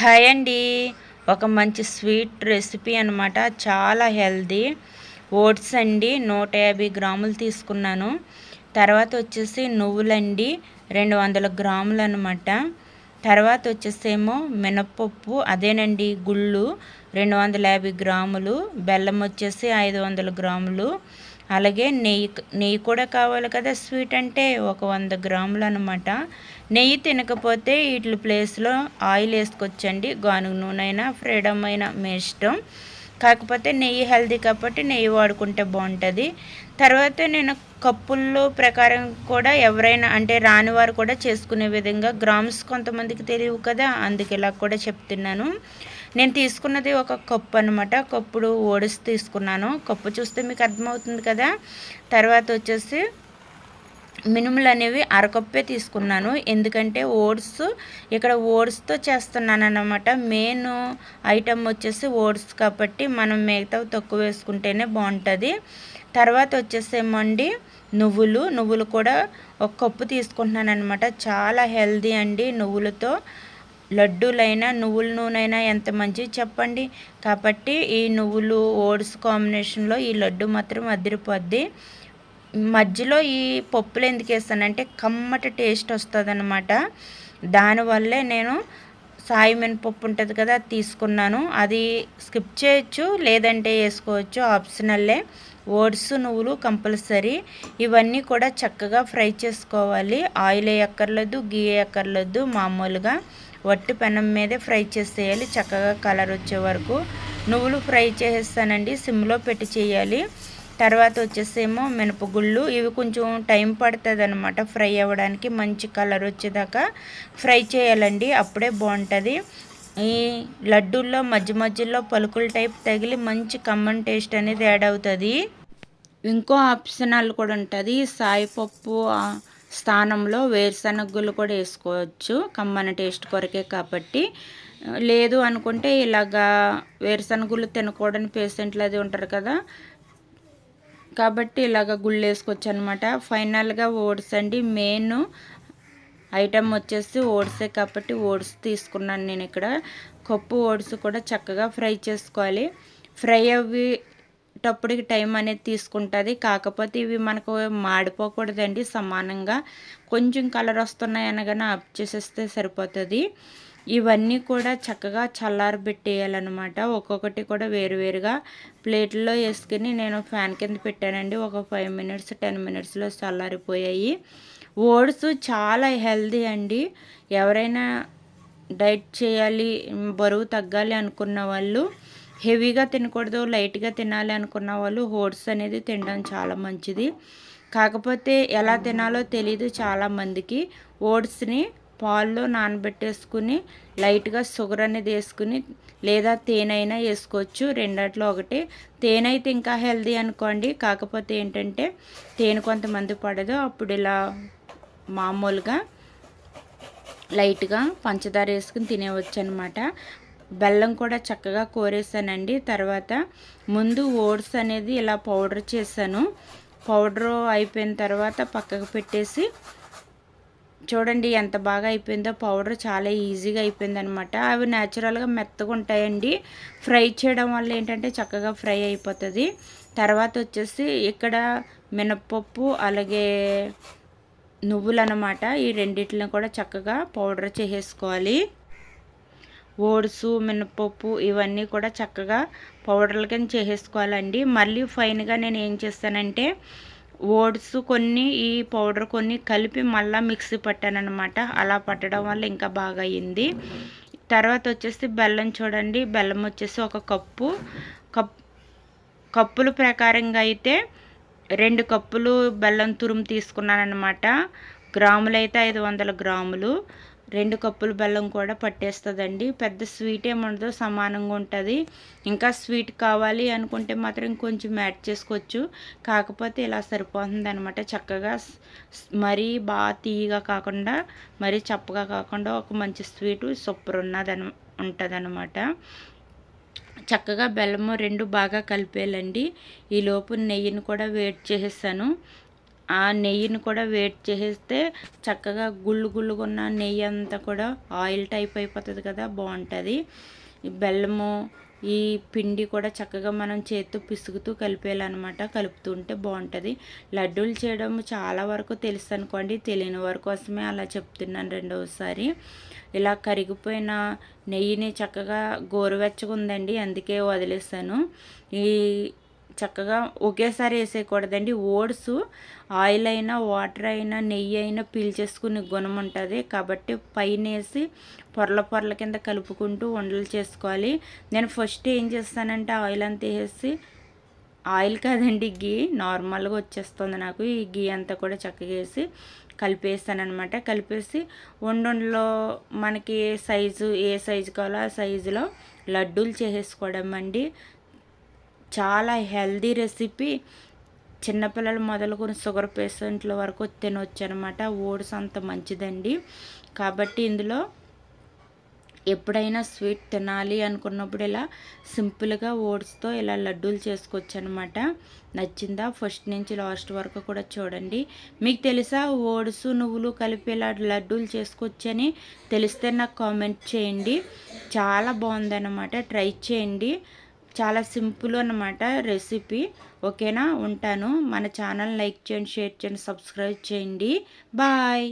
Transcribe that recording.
Hi అండి. ఒక మంచి స్వీట్ రెసిపీ అనమాట చాలా హెల్దీ. ఓట్స్ అండి నూట యాభై గ్రాములు తీసుకున్నాను. తర్వాత వచ్చేసి నువ్వులండి రెండు వందల గ్రాములు అనమాట తర్వాత వచ్చేసేమో మినప్పప్పు అదేనండి గుళ్ళు రెండు వందల యాభై గ్రాములు. బెల్లం వచ్చేసి ఐదు వందల గ్రాములు. అలాగే నెయ్యి నెయ్యి కూడా కావాలి కదా స్వీట్ అంటే ఒక వంద గ్రాములు అనమాట నెయ్యి తినకపోతే వీటి ప్లేస్లో ఆయిల్ వేసుకొచ్చండి గానుగ నూనె అయినా ఫ్రీడమ్ అయినా మీ ఇష్టం. కాకపోతే నెయ్యి హెల్దీ కాబట్టి నెయ్యి వాడుకుంటే బాగుంటుంది. తర్వాత నేను కప్పుల్లో ప్రకారం కూడా ఎవరైనా అంటే రాని వారు కూడా చేసుకునే విధంగా గ్రామ్స్ కొంతమందికి తెలియవు కదా అందుకు ఇలా కూడా చెప్తున్నాను. నేను తీసుకున్నది ఒక కప్పు అనమాట కప్పుడు ఓడిసి తీసుకున్నాను. కప్పు చూస్తే మీకు అర్థమవుతుంది కదా? తర్వాత వచ్చేసి మినుములు అనేవి అరకప్పే తీసుకున్నాను. ఎందుకంటే ఓట్స్ ఇక్కడ ఓట్స్తో చేస్తున్నాను అనమాట మెయిన్ ఐటమ్ వచ్చేసి ఓట్స్ కాబట్టి మనం మిగతా తక్కువ వేసుకుంటేనే బాగుంటుంది. తర్వాత వచ్చేసేమండి నువ్వులు. నువ్వులు కూడా ఒక కప్పు తీసుకుంటున్నాను అనమాట చాలా హెల్దీ అండి నువ్వులతో. లడ్డూలైనా నువ్వుల నూనె అయినా ఎంత మంచిది చెప్పండి. కాబట్టి ఈ నువ్వులు ఓట్స్ కాంబినేషన్లో ఈ లడ్డు మాత్రం అదిరిపోద్ది. మధ్యలో ఈ పప్పులు ఎందుకు వేస్తానంటే కమ్మటి టేస్ట్ వస్తుంది అనమాట దానివల్లే నేను సాయి మినపప్పు ఉంటుంది కదా తీసుకున్నాను. అది స్కిప్ చేయొచ్చు లేదంటే వేసుకోవచ్చు. ఆప్షనల్లే. ఓట్స్ నువ్వులు కంపల్సరీ. ఇవన్నీ కూడా చక్కగా ఫ్రై చేసుకోవాలి. ఆయిల్ వేయక్కర్లేదు గీ వేయక్కర్లేదు మామూలుగా. వట్టి పెనం మీదే ఫ్రై చేసేయాలి. చక్కగా కలర్ వచ్చే వరకు నువ్వులు ఫ్రై చేసేస్తానండి. సిమ్లో పెట్టి చేయాలి. తర్వాత వచ్చేసేమో మినపగుళ్ళు. ఇవి కొంచెం టైం పడుతుంది అనమాట ఫ్రై అవ్వడానికి. మంచి కలర్ వచ్చేదాకా ఫ్రై చేయాలండి. అప్పుడే బాగుంటుంది. ఈ లడ్డూల్లో మధ్య మధ్యలో పలుకుల టైప్ తగిలి మంచి కమ్మన్ టేస్ట్ అనేది యాడ్ అవుతుంది. ఇంకో ఆప్షనల్ కూడా ఉంటుంది. సాయిపప్పు స్థానంలో వేరుశనగలు కూడా వేసుకోవచ్చు. కమ్మని టేస్ట్ కొరకే కాబట్టి. లేదు అనుకుంటే ఇలాగా వేరుశనగలు తినకూడని పేషెంట్లు అది ఉంటారు కదా. కాబట్టి ఇలాగ గుళ్ళు వేసుకోవచ్చు అనమాట ఫైనల్గా ఓట్స్ అండి. మెయిన్ ఐటమ్ వచ్చేసి ఓట్సే కాబట్టి ఓట్స్ తీసుకున్నాను నేను ఇక్కడ. కప్పు ఓట్స్ కూడా చక్కగా ఫ్రై చేసుకోవాలి. ఫ్రై అవి అవ్వేటప్పటికి టైం అనేది తీసుకుంటుంది. కాకపోతే ఇవి మనకు మాడిపోకూడదండి సమానంగా. కొంచెం కలర్ వస్తున్నాయి అనగానే అప్ చేసేస్తే సరిపోతుంది. ఇవన్నీ కూడా చక్కగా చల్లారబెట్టేయాలన్నమాట ఒక్కొక్కటి కూడా వేరువేరుగా ప్లేట్లో వేసుకుని నేను ఫ్యాన్ కింద పెట్టానండి. ఒక ఫైవ్ మినిట్స్ టెన్ మినిట్స్లో చల్లారిపోయాయి. ఓట్స్ చాలా హెల్దీ అండి. ఎవరైనా డైట్ చేయాలి బరువు తగ్గాలి అనుకున్న వాళ్ళు హెవీగా తినకూడదు లైట్గా తినాలి అనుకున్న వాళ్ళు ఓట్స్ అనేది తినడం చాలా మంచిది. కాకపోతే ఎలా తినాలో తెలీదు చాలామందికి ఓట్స్ని పాల్లో నానబెట్టేసుకుని లైట్గా షుగర్ అనేది వేసుకుని లేదా తేనైనా వేసుకోవచ్చు. రెండట్లో ఒకటి. తేనె అయితే ఇంకా హెల్దీ అనుకోండి. కాకపోతే ఏంటంటే తేనె కొంతమంది పడదు. అప్పుడు ఇలా మామూలుగా లైట్గా పంచదార వేసుకుని తినేవచ్చు అనమాట బెల్లం కూడా చక్కగా కోరేసానండి. తర్వాత ముందు ఓట్స్ అనేది ఇలా పౌడర్ చేశాను. పౌడర్ అయిపోయిన తర్వాత పక్కకు పెట్టేసి చూడండి ఎంత బాగా అయిపోయిందో. పౌడర్ చాలా ఈజీగా అయిపోయింది అనమాట అవి న్యాచురల్గా మెత్తగా ఉంటాయండి. ఫ్రై చేయడం వల్ల ఏంటంటే చక్కగా ఫ్రై అయిపోతుంది. తర్వాత వచ్చేసి ఇక్కడ మినప్పప్పు అలాగే నువ్వులు అనమాట ఈ రెండిట్లని కూడా చక్కగా పౌడర్ చేసేసుకోవాలి. ఓట్స్ మినపప్పు ఇవన్నీ కూడా చక్కగా పౌడర్ల కింద చేసేసుకోవాలండి. మళ్ళీ ఫైన్గా నేను ఏం చేస్తానంటే ఓట్స్ కొన్ని ఈ పౌడర్ కొన్ని కలిపి మళ్ళీ మిక్సీ పట్టానమాట అలా పట్టడం వల్ల ఇంకా బాగా అయింది తర్వాత వచ్చేసి బెల్లం చూడండి. బెల్లం వచ్చేసి ఒక కప్పు. కప్ కప్పుల ప్రకారంగా అయితే రెండు కప్పులు బెల్లం తురుము తీసుకున్నానమాట గ్రాములు అయితే ఐదు వందల గ్రాములు. రెండు కప్పులు బెల్లం కూడా పట్టేస్తుందండి. పెద్ద స్వీట్ ఏముండదు సమానంగా ఉంటుంది. ఇంకా స్వీట్ కావాలి అనుకుంటే మాత్రం కొంచెం యాడ్ చేసుకోవచ్చు. కాకపోతే ఇలా సరిపోతుంది అనమాట చక్కగా మరీ బాగా తీయగా కాకుండా మరీ చప్పగా కాకుండా ఒక మంచి స్వీట్ సూపర్ ఉన్నదని ఉంటుందన్నమాట. చక్కగా బెల్లము రెండు బాగా కలిపేయాలండి. ఈ లోపు నెయ్యిని కూడా వేడి చేసేసాను. ఆ నెయ్యిని కూడా వేట్ చేసేస్తే చక్కగా గుళ్ళు గుళ్ళుగా ఉన్న నెయ్యి అంతా కూడా ఆయిల్ టైప్ అయిపోతుంది కదా బాగుంటుంది. ఈ బెల్లము ఈ పిండి కూడా చక్కగా మనం చేతితో పిసుగుతూ కలిపేయాలన్నమాట. కలుపుతూ ఉంటే బాగుంటుంది. లడ్డూలు చేయడం చాలా వరకు తెలుసు అనుకోండి తెలియని వారి కోసమే అలా చెప్తున్నాను రెండవసారి ఇలా కరిగిపోయిన నెయ్యిని చక్కగా గోరువెచ్చగా ఉందండి అందుకే వదిలేసాను ఈ చక్కగా ఒకేసారి వేసేయకూడదండి. ఓట్స్ ఆయిల్ అయినా వాటర్ అయినా నెయ్యి అయినా పీల్చేసుకునే గుణం ఉంటుంది. కాబట్టి పైన వేసి పొరల పొరల కింద కలుపుకుంటూ వండలు చేసుకోవాలి. నేను ఫస్ట్ ఏం చేస్తానంటే ఆయిల్ అంతా వేసి ఆయిల్ కాదండి గీ నార్మల్గా వచ్చేస్తుంది నాకు. ఈ గీ అంతా కూడా చక్కగా వేసి కలిపేస్తానమాట కలిపేసి వండులో మనకి సైజు ఏ సైజు కావాలో ఆ సైజులో లడ్డూలు చేసేసుకోవడం అండి చాలా హెల్దీ రెసిపీ. చిన్నపిల్లలు మొదలుకొని షుగర్ పేషెంట్ల వరకు తినవచ్చు అనమాట ఓట్స్ అంత మంచిదండి. కాబట్టి ఇందులో ఎప్పుడైనా స్వీట్ తినాలి అనుకున్నప్పుడు ఇలా సింపుల్గా ఓట్స్తో ఇలా లడ్డూలు చేసుకోవచ్చు అనమాట నచ్చిందా? ఫస్ట్ నుంచి లాస్ట్ వరకు కూడా చూడండి. మీకు తెలుసా? ఓట్స్ నువ్వులు కలిపి ఇలా లడ్డూలు చేసుకోవచ్చని తెలిస్తే నాకు కామెంట్ చేయండి. చాలా బాగుందన్నమాట ట్రై చేయండి. చాలా సింపుల్ అనమాట రెసిపీ. ఓకేనా? ఉంటాను. మన ఛానల్ లైక్ చేయండి షేర్ చేయండి సబ్స్క్రైబ్ చేయండి. బాయ్.